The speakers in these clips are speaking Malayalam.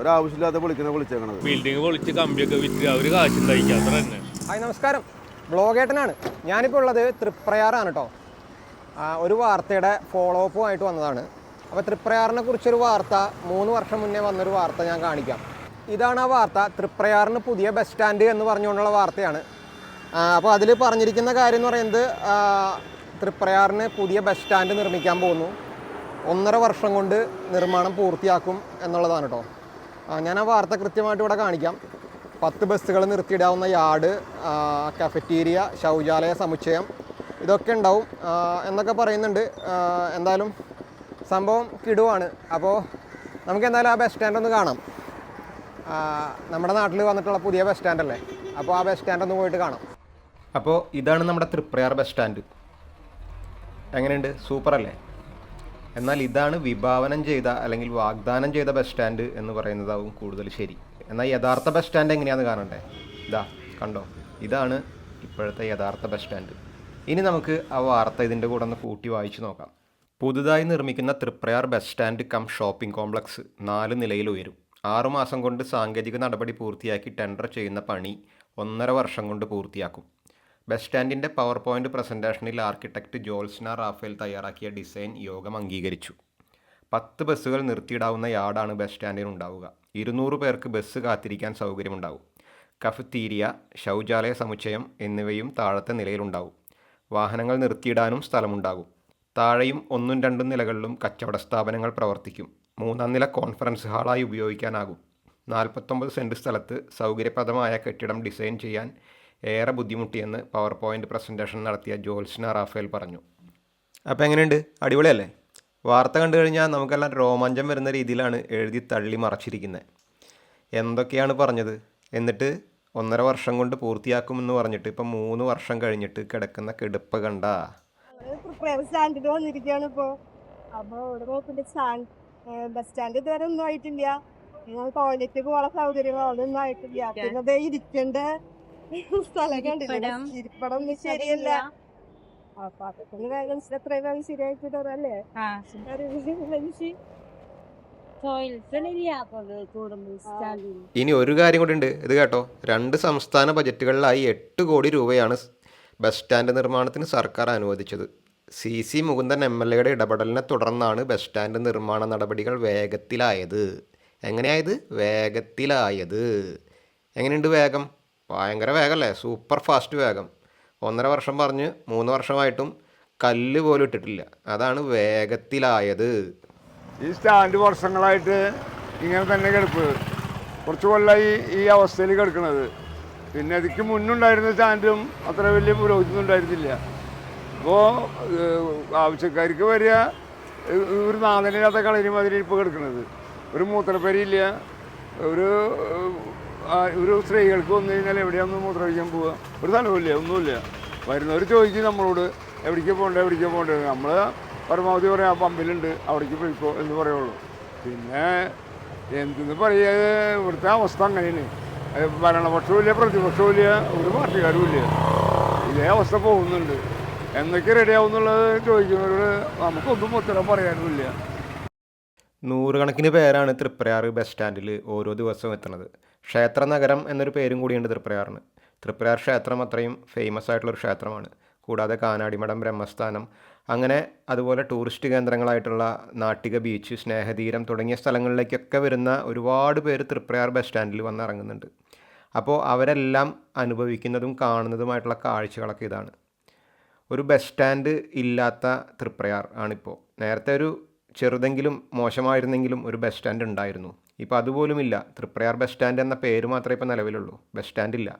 ഒരാവശ്യമില്ലാതെ വിളിക്കണ വിളിച്ചേക്കണത്. ബിൽഡിംഗ് പൊളിച്ച് കമ്പിയൊക്കെ വിറ്റ് അവർ കാശുണ്ടായിരിക്കും അത്ര തന്നെ. ഹായ് നമസ്കാരം. ബ്ലോഗേട്ടനാണ്. ഞാനിപ്പോൾ ഉള്ളത് തൃപ്രയാറാണ് കേട്ടോ. ആ, ഒരു വാർത്തയുടെ ഫോളോ അപ്പുമായിട്ട് വന്നതാണ്. അപ്പോൾ തൃപ്രയാറിനെ കുറിച്ചൊരു വാർത്ത മൂന്ന് വർഷം മുന്നേ വന്നൊരു വാർത്ത ഞാൻ കാണിക്കാം. ഇതാണ് ആ വാർത്ത. തൃപ്രയാറിന് പുതിയ ബസ് സ്റ്റാൻഡ് എന്ന് പറഞ്ഞുകൊണ്ടുള്ള വാർത്തയാണ്. അപ്പോൾ അതിൽ പറഞ്ഞിരിക്കുന്ന കാര്യം എന്ന് പറയുന്നത് തൃപ്രയാറിന് പുതിയ ബസ് സ്റ്റാൻഡ് നിർമ്മിക്കാൻ പോകുന്നു. ഒന്നര വർഷം കൊണ്ട് നിർമ്മാണം പൂർത്തിയാക്കും എന്നുള്ളതാണ് കേട്ടോ ഞാൻ ആ വാർത്ത കൃത്യമായിട്ട് ഇവിടെ കാണിക്കാം. പത്ത് ബസ്സുകൾ നിർത്തിയിടാവുന്ന യാർഡ് കഫറ്റീരിയ ശൗചാലയ സമുച്ചയം ഇതൊക്കെ ഉണ്ടാവും. എന്നൊക്കെ പറയുന്നുണ്ട്. എന്തായാലും സംഭവം കിടുവാണ്. അപ്പോൾ നമുക്ക് എന്തായാലും ആ ബസ് സ്റ്റാൻഡ് ഒന്ന് കാണാം. നമ്മുടെ നാട്ടിൽ വന്നിട്ടുള്ള പുതിയ ബസ് സ്റ്റാൻഡ് അല്ലേ? അപ്പോൾ ആ ബസ് സ്റ്റാൻഡ് ഒന്ന് പോയിട്ട് കാണാം. അപ്പോൾ ഇതാണ് നമ്മുടെ തൃപ്രയാർ ബസ് സ്റ്റാൻഡ് എങ്ങനെയുണ്ട്? സൂപ്പർ അല്ലേ എന്നാൽ ഇതാണ് വിഭാവനം ചെയ്ത അല്ലെങ്കിൽ വാഗ്ദാനം ചെയ്ത ബസ് സ്റ്റാൻഡ് എന്ന് പറയുന്നതാവും കൂടുതൽ ശരി. എന്നാൽ യഥാർത്ഥ ബസ് സ്റ്റാൻഡ് എങ്ങനെയാണെന്ന് കാണണ്ടേ? ഇതാ കണ്ടോ? ഇതാണ് ഇപ്പോഴത്തെ യഥാർത്ഥ ബസ് സ്റ്റാൻഡ് ഇനി നമുക്ക് ആ വാർത്ത ഇതിന്റെ കൂടെ ഒന്ന് കൂട്ടി വായിച്ചു നോക്കാം. പുതുതായി നിർമ്മിക്കുന്ന Thriprayar bus stand cum shopping complex നാല് നിലയിൽ ഉയരും. ആറുമാസം കൊണ്ട് സാങ്കേതിക നടപടി പൂർത്തിയാക്കി ടെൻഡർ ചെയ്യുന്ന പണി ഒന്നര വർഷം കൊണ്ട് പൂർത്തിയാക്കും. ബസ് സ്റ്റാൻഡിന്റെ പവർ പോയിന്റ് പ്രസന്റേഷനിൽ ആർക്കിടെക്ട് ജോൽസ്ന റാഫേൽ തയ്യാറാക്കിയ ഡിസൈൻ യോഗം അംഗീകരിച്ചു. പത്ത് ബസ്സുകൾ നിർത്തിയിടാവുന്ന യാർഡാണ് ബസ് സ്റ്റാൻഡിൽ ഉണ്ടാവുക. ഇരുന്നൂറ് പേർക്ക് ബസ് കാത്തിരിക്കാൻ സൗകര്യമുണ്ടാവും. കഫത്തീരിയ ശൗചാലയ സമുച്ചയം എന്നിവയും താഴത്തെ നിലയിലുണ്ടാവും. വാഹനങ്ങൾ നിർത്തിയിടാനും സ്ഥലമുണ്ടാകും. താഴെയും ഒന്നും രണ്ടും നിലകളിലും കച്ചവട സ്ഥാപനങ്ങൾ പ്രവർത്തിക്കും. മൂന്നാം നില കോൺഫറൻസ് ഹാളായി ഉപയോഗിക്കാനാകും. നാൽപ്പത്തൊമ്പത് സെന്റ് സ്ഥലത്ത് സൗകര്യപ്രദമായ കെട്ടിടം ഡിസൈൻ ചെയ്യാൻ ഏറെ ബുദ്ധിമുട്ടിയെന്ന് പവർ പോയിന്റ് പ്രസന്റേഷൻ നടത്തിയ ജോത്സ്ന റാഫേൽ പറഞ്ഞു. അപ്പോൾ എങ്ങനെയുണ്ട്? അടിപൊളിയല്ലേ? വാർത്ത കണ്ടു കഴിഞ്ഞാൽ നമുക്കെല്ലാം രോമാഞ്ചം വരുന്ന രീതിയിലാണ് എഴുതി തള്ളി മറച്ചിരിക്കുന്നത്. എന്തൊക്കെയാണ് പറഞ്ഞത്? എന്നിട്ട് ഒന്നര വർഷം കൊണ്ട് പൂർത്തിയാക്കുമെന്ന് പറഞ്ഞിട്ട് ഇപ്പം മൂന്ന് വർഷം കഴിഞ്ഞിട്ട് കിടക്കുന്ന കിടപ്പ് കണ്ട? സ്റ്റാൻഡിൽ വന്നിരിക്കുകയാണ് അപ്പോൾ ഇവിടെ സ്റ്റാൻഡ്. ബസ് സ്റ്റാൻഡ് ഇതുവരെ ഒന്നും ആയിട്ടില്ല. ടോയ്ലറ്റ് പോകാനുള്ള സൗകര്യങ്ങൾ അതൊന്നും ആയിട്ടില്ല പിന്നെ ഇരിക്കേണ്ട. സ്ഥലം കണ്ടില്ല? ഇരിപ്പടം. ശരിയല്ല. അപ്പൊ അതൊക്കെ ഒന്ന് വേഗം എത്രയും വേഗം ശരിയാക്കി തരല്ലേ? ഇനി ഒരു കാര്യം കൂടി ഉണ്ട്. ഇത് കേട്ടോ. രണ്ട് സംസ്ഥാന ബജറ്റുകളിലായി എട്ട് കോടി രൂപയാണ് ബസ് സ്റ്റാൻഡ് നിർമ്മാണത്തിന് സർക്കാർ അനുവദിച്ചത്. C C Mukundan M L എയുടെ ഇടപെടലിനെ തുടർന്നാണ് ബസ് സ്റ്റാൻഡ് നിർമ്മാണ നടപടികൾ വേഗത്തിലായത്. എങ്ങനെയായത്? വേഗത്തിലായത്. എങ്ങനെയുണ്ട് വേഗം? ഭയങ്കര വേഗമല്ലേ? സൂപ്പർ ഫാസ്റ്റ് വേഗം. ഒന്നര വർഷം പറഞ്ഞ് മൂന്ന് വർഷമായിട്ടും കല്ല് പോലും ഇട്ടിട്ടില്ല. അതാണ് വേഗത്തിലായത്. ഈ സ്റ്റാൻഡ് വർഷങ്ങളായിട്ട് ഇങ്ങനെ തന്നെ കിടപ്പ്. കുറച്ച് കൊല്ലായി ഈ അവസ്ഥയിൽ കിടക്കുന്നത് പിന്നെ അതിക്ക് മുന്നുണ്ടായിരുന്ന സ്റ്റാൻഡും അത്ര വലിയ പുരോഗതി ഉണ്ടായിരുന്നില്ല. അപ്പോൾ ആവശ്യക്കാർക്ക് വരിക ഒരു നാദനില്ലാത്ത കളരി മാതിരി ഇപ്പോൾ കിടക്കുന്നത് ഒരു മൂത്രപ്പരിയില്ല ഒരു ഒരു സ്ത്രീകൾക്ക് വന്നു കഴിഞ്ഞാൽ എവിടെയാന്ന് മൂത്രമൊഴിക്കാൻ പോവുക ഒരു സ്ഥലമില്ല ഒന്നുമില്ല. വരുന്നവർ ചോദിക്കും നമ്മളോട് എവിടേക്ക് പോകണ്ടേ എവിടേക്ക് പോകണ്ടേ? നമ്മൾ പരമാവധി പറയാം ആ പമ്പിലുണ്ട് അവിടേക്ക് പോയിക്കോ എന്ന് പറയുള്ളൂ. പിന്നെ എന്തെന്ന് പറയുക ഇവിടുത്തെ അവസ്ഥ അങ്ങനെയാണ്. പ്രതിപക്ഷവും ഇല്ല ഒരു പാർട്ടിക്കാരും ഇല്ല ഇതേ അവസ്ഥ പോകുന്നുണ്ട്. എന്നൊക്കെ റെഡിയാവും എന്നുള്ളത് ചോദിക്കുന്നവരോട് നമുക്കൊന്നും ഉത്തരം പറയാനുമില്ല. നൂറുകണക്കിന് പേരാണ് തൃപ്രയാർ ബസ് സ്റ്റാൻഡിൽ ഓരോ ദിവസവും എത്തുന്നത്. ക്ഷേത്ര നഗരം എന്നൊരു പേരും കൂടിയുണ്ട് തൃപ്രയാറിന്. തൃപ്രയാർ ക്ഷേത്രം അത്രയും ഫേമസ് ആയിട്ടുള്ളൊരു ക്ഷേത്രമാണ്. കൂടാതെ കാനാടിമഠം ബ്രഹ്മസ്ഥാനം അങ്ങനെ അതുപോലെ ടൂറിസ്റ്റ് കേന്ദ്രങ്ങളായിട്ടുള്ള നാട്ടിക ബീച്ച് സ്നേഹതീരം തുടങ്ങിയ സ്ഥലങ്ങളിലേക്കൊക്കെ വരുന്ന ഒരുപാട് പേര് തൃപ്രയാർ ബസ് സ്റ്റാൻഡിൽ വന്ന് ഇറങ്ങുന്നുണ്ട്. അപ്പോൾ അവരെല്ലാം അനുഭവിക്കുന്നതും കാണുന്നതുമായിട്ടുള്ള കാഴ്ചകളൊക്കെ ഇതാണ്. ഒരു ബസ് സ്റ്റാൻഡ് ഇല്ലാത്ത തൃപ്രയാർ ആണിപ്പോൾ നേരത്തെ ഒരു ചെറുതെങ്കിലും മോശമായിരുന്നെങ്കിലും ഒരു ബസ് സ്റ്റാൻഡ് ഉണ്ടായിരുന്നു. ഇപ്പോൾ അതുപോലുമില്ല. തൃപ്രയാർ ബസ് സ്റ്റാൻഡ് എന്ന പേര് മാത്രമേ ഇപ്പോൾ നിലവിലുള്ളൂ. ബസ് സ്റ്റാൻഡ് ഇല്ല.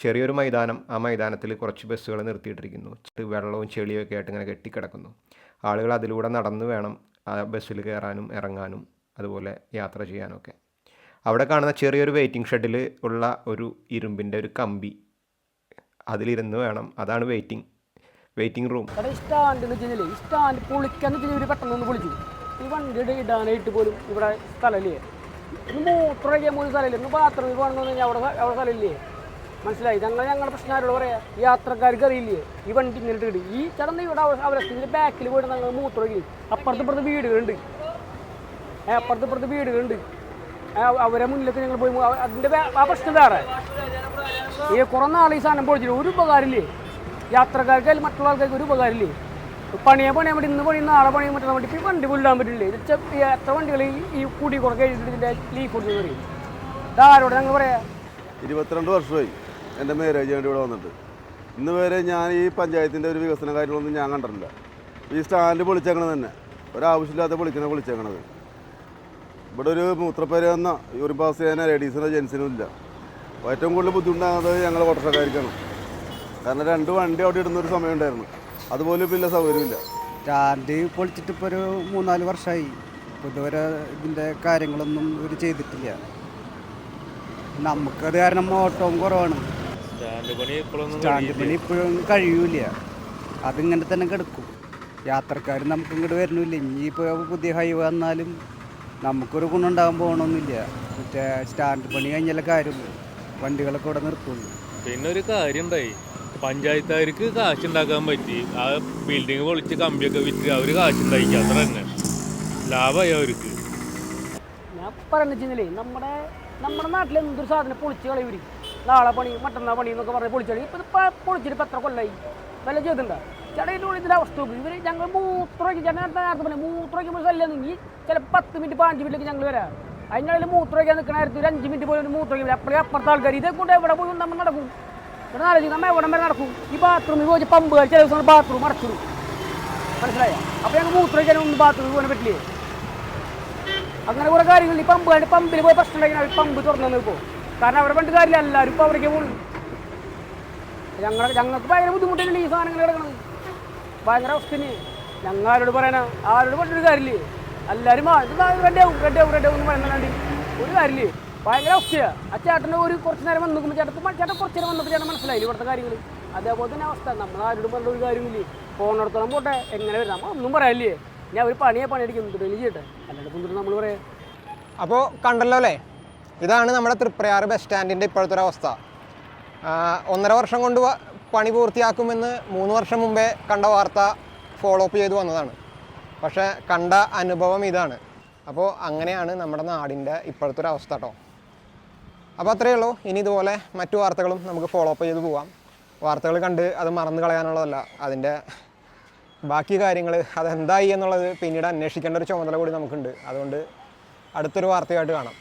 ചെറിയൊരു മൈതാനം ആ മൈതാനത്തിൽ കുറച്ച് ബസ്സുകൾ നിർത്തിയിട്ടിരിക്കുന്നു. വെള്ളവും ചെളിയും ഒക്കെ ആയിട്ട് ഇങ്ങനെ കെട്ടിക്കിടക്കുന്നു. ആളുകൾ അതിലൂടെ നടന്നു വേണം ആ ബസ്സിൽ കയറാനും ഇറങ്ങാനും അതുപോലെ യാത്ര ചെയ്യാനൊക്കെ. അവിടെ കാണുന്ന ചെറിയൊരു വെയിറ്റിംഗ് ഷെഡിൽ ഉള്ള ഒരു ഇരുമ്പിന്റെ ഒരു കമ്പി അതിലിരുന്ന് വേണം. അതാണ് വെയിറ്റിംഗ് വെയിറ്റിംഗ് റൂം സ്റ്റാൻഡ് എന്ന് സ്റ്റാൻഡ് പൊളിക്കാന്ന് പെട്ടെന്ന് ഒന്ന് ഈ വണ്ടിയുടെ ഇടാനായിട്ട് പോലും ഇവിടെ സ്ഥലമില്ലേ? ഒന്ന് മൂത്രമൊഴിക്കാൻ പോലും സ്ഥലമില്ല? ഇന്ന് ബാത്റൂമിൽ പോകണമെന്ന് അവിടെ അവിടെ സ്ഥലമില്ലേ? മനസ്സിലായി? ഞങ്ങൾ ഞങ്ങളുടെ പ്രശ്നം ആരോട് പറയാ യാത്രക്കാർക്ക് അറിയില്ലേ? ഈ വണ്ടി ഇങ്ങനെ കിട്ടി ഈ ചേട്ടൻ ഇവിടെ അവരത്തിന്റെ ബാക്കിൽ പോയിട്ട് ഞങ്ങൾ മൂത്രമൊക്കെ അപ്പുറത്ത് ഇപ്പുറത്ത് വീടുകളുണ്ട്. ഏ, അപ്പുറത്ത് ഇപ്പുറത്ത് വീടുകളുണ്ട്. അവരെ മുന്നിലേക്ക് ഞങ്ങൾ പോയി അതിന്റെ ആ പ്രശ്നം വേറെ. ഈ കുറേ നാൾ ഈ സാധനം പൊളിച്ചിട്ട് ഒരു ഉപകാരമില്ലേ? യാത്രക്കാർക്ക് മറ്റുള്ള ആൾക്കാർക്ക് ഒരു ഉപകാരമില്ലേ? പണിയെ പണിയാൻ പറ്റും ഇന്ന് പണി നാളെ പണിയാൻ പറ്റുന്ന വണ്ടി വണ്ടി പുല്ലാൻ പറ്റില്ലേ? എത്ര വണ്ടികൾ ഈ- കൂടി കുറക്കെ എഴുതിയിട്ട് ലീഫ് കൊടുത്തു പറയും ഇതാരോട് ഞങ്ങൾ പറയാ? ഇരുപത്തിരണ്ട് വർഷമായി എന്റെ മേരേജ് വേണ്ടി ഇവിടെ വന്നിട്ട്. ഇന്ന് വരെ ഞാൻ ഈ പഞ്ചായത്തിന്റെ ഒരു വികസന കാര്യങ്ങളൊന്നും ഞാൻ കണ്ടിട്ടില്ല. ഈ സ്റ്റാൻഡ് പൊളിച്ചേക്കണത് തന്നെ. ഒരാവശ്യമില്ലാത്ത പൊളിക്കണ പൊളിച്ചേക്കണത്. ഇവിടെ ഒരു മൂത്രപ്പേര എന്ന യൂറിൻ പാസ് ചെയ്യാനോ ലേഡീസിനോ ജെൻസിനോ ഇല്ല. ഏറ്റവും കൂടുതൽ ബുദ്ധിമുട്ടാകുന്നത് ഞങ്ങൾ ഓട്ടോറിക്ഷക്കാർക്കാണ് കാരണം രണ്ട് വണ്ടി അവിടെ ഇടുന്നൊരു സമയം ഉണ്ടായിരുന്നു. അതുപോലും ഇപ്പം ഇല്ല സൗകര്യമില്ല. സ്റ്റാൻഡ് പൊളിച്ചിട്ട് ഇപ്പോൾ ഒരു മൂന്നാൽ വർഷമായി ഇതുവരെ ഇതിന്റെ കാര്യങ്ങളൊന്നും ഇവർ ചെയ്തിട്ടില്ല. നമുക്കത് കാരണം ഓട്ടവും കുറവാണ്. സ്റ്റാൻഡ് പണി ഇപ്പോഴൊന്നും സ്റ്റാൻഡ് പണി ഇപ്പോഴും കഴിയൂല അതിങ്ങനെ തന്നെ കിടക്കും. യാത്രക്കാർ നമുക്ക് ഇങ്ങോട്ട് വരുന്നില്ല ഇനിയിപ്പോൾ പുതിയ ഹൈവേ വന്നാലും നമുക്കൊരു ഗുണമുണ്ടാകാൻ പോകണമെന്നില്ല മറ്റേ സ്റ്റാൻഡ് പണി കഴിഞ്ഞാലേ കാര്യമുള്ളൂ. വണ്ടികളൊക്കെ ഇവിടെ നിർത്തുള്ളൂ. പിന്നെ ഒരു കാര്യം ഉണ്ടായി പഞ്ചായത്തുകാർക്ക് കാശുണ്ടാക്കാൻ പറ്റി. ആ ബിൽഡിങ് പൊളിച്ച് കമ്പിയൊക്കെ വിറ്റ് അവർ കാശുണ്ടാക്കി. അത്ര തന്നെ. ലാഭമായി അവർക്ക്. ഞാൻ പറഞ്ഞില്ലേ നമ്മുടെ നമ്മുടെ നാട്ടിൽ എന്തൊരു സാധനം പൊളിച്ച് കളയൂരി നാളെ പണി മറ്റന്നാ പണി എന്നൊക്കെ പറഞ്ഞ് പൊളിച്ച് കളി ഇപ്പം പൊളിച്ചിട്ട് ഇപ്പം എത്ര കൊല്ലായി? വില ചെയ്തിട്ടുണ്ടോ? ചേട്ടാ ഇതിന്റെ അവസ്ഥ നോക്കും. ഇവർ ഞങ്ങൾ മൂത്രമൊക്കെ ചേട്ടൻ നേരത്തെ പറഞ്ഞു മൂത്രമൊക്കെ ശല്യം നീ ചിലപ്പോൾ പത്ത് മിനിറ്റ് പതിനഞ്ച് മിനിറ്റിലേക്ക് ഞങ്ങൾ വരാം. അതിനിടയിൽ മൂത്രമൊക്കെ നിൽക്കണ നേരത്ത് ഒരു അഞ്ച് മിനിറ്റ് പോലും മൂത്രമൊക്കെ അപ്പോഴേ അപ്പുറത്തെ ആൾക്കാർ ഇതേ കൊണ്ട് എവിടെ പോയി നമ്മൾ നടക്കും? ഇവിടെ നാളെ നമ്മൾ എവിടെ വരെ നടക്കും. ഈ ബാത്റൂമിൽ പോയി പമ്പ് ചില ദിവസം ബാത്റൂം അടച്ചിടും. മനസ്സിലായോ? അപ്പോൾ ഞങ്ങൾ മൂത്രമൊക്കെ ഒന്ന് ബാത്റൂമിൽ പോകാൻ പറ്റില്ലേ? അങ്ങനെ കുറെ കാര്യങ്ങൾ. പമ്പ് കണ്ട് പമ്പിൽ പോയി പ്രശ്നം പമ്പ് തുറന്നു നിൽക്കും കാരണം അവിടെ പണ്ട് കാര്യമില്ല എല്ലാവരും ഇപ്പോൾ അവിടേക്ക് പോകുന്നു ഞങ്ങൾ ഞങ്ങൾക്ക് ഭയങ്കര ബുദ്ധിമുട്ടില്ല ഈ സാധനങ്ങൾ കിടക്കണത്? ഭയങ്കര അവസ്ഥ തന്നെ ഞങ്ങൾ ആരോട് പറയാനാ ആരോട് പറഞ്ഞൊരു കാര്യമില്ലേ? എല്ലാവരും ആ ഇത് റെഡി ആവും റെഡി ആവും റെഡി ആവും എന്ന് പറയുന്നതാണ്ടി ഒരു കാര്യമില്ലേ? ഭയങ്കര അവസ്ഥയാണ് ആ ചേട്ടന് ഒരു കുറച്ച് നേരം വന്ന് നോക്കുമ്പോൾ ചേട്ടൻ ചേട്ടൻ കുറച്ച് നേരം വന്നപ്പോൾ ചേട്ടൻ മനസ്സിലായില്ല ഇവിടുത്തെ കാര്യങ്ങൾ അതേപോലെ തന്നെ അവസ്ഥ. നമ്മൾ ആരോടും പറഞ്ഞ ഒരു കാര്യമില്ലേ ഫോണെടുത്തോളം പോട്ടെ എങ്ങനെ വരും? നമ്മൾ ഒന്നും പറയാനില്ലേ ഞാൻ ഒരു പണിയെ പണിയെടുക്കും. എനിക്ക് കേട്ടെ അല്ലാണ്ട് ഇപ്പം നമ്മൾ പറയാം? അപ്പോൾ കണ്ടല്ലോ അല്ലേ? ഇതാണ് നമ്മുടെ തൃപ്രയാർ ബസ് സ്റ്റാൻഡിന്റെ ഇപ്പോഴത്തെ ഒരു അവസ്ഥ. ഒന്നര വർഷം കൊണ്ട് പണി പൂർത്തിയാക്കുമെന്ന് മൂന്ന് വർഷം മുമ്പേ കണ്ട വാർത്ത ഫോളോ അപ്പ് ചെയ്ത് വന്നതാണ്. പക്ഷേ കണ്ട അനുഭവം ഇതാണ്. അപ്പോൾ അങ്ങനെയാണ് നമ്മുടെ നാടിന്റെ ഇപ്പോഴത്തെ ഒരു അവസ്ഥ കേട്ടോ അപ്പോൾ അത്രയേ ഉള്ളൂ. ഇനി ഇതുപോലെ മറ്റു വാർത്തകളും നമുക്ക് ഫോളോ അപ്പ് ചെയ്ത് പോവാം. വാർത്തകൾ കണ്ട് അത് മറന്നു കളയാനുള്ളതല്ല. അതിന്റെ ബാക്കി കാര്യങ്ങൾ അതെന്തായി എന്നുള്ളത് പിന്നീട് അന്വേഷിക്കേണ്ട ഒരു ചുമതല കൂടി നമുക്കുണ്ട്. അതുകൊണ്ട് അടുത്തൊരു വാർത്തയായിട്ട് കാണാം.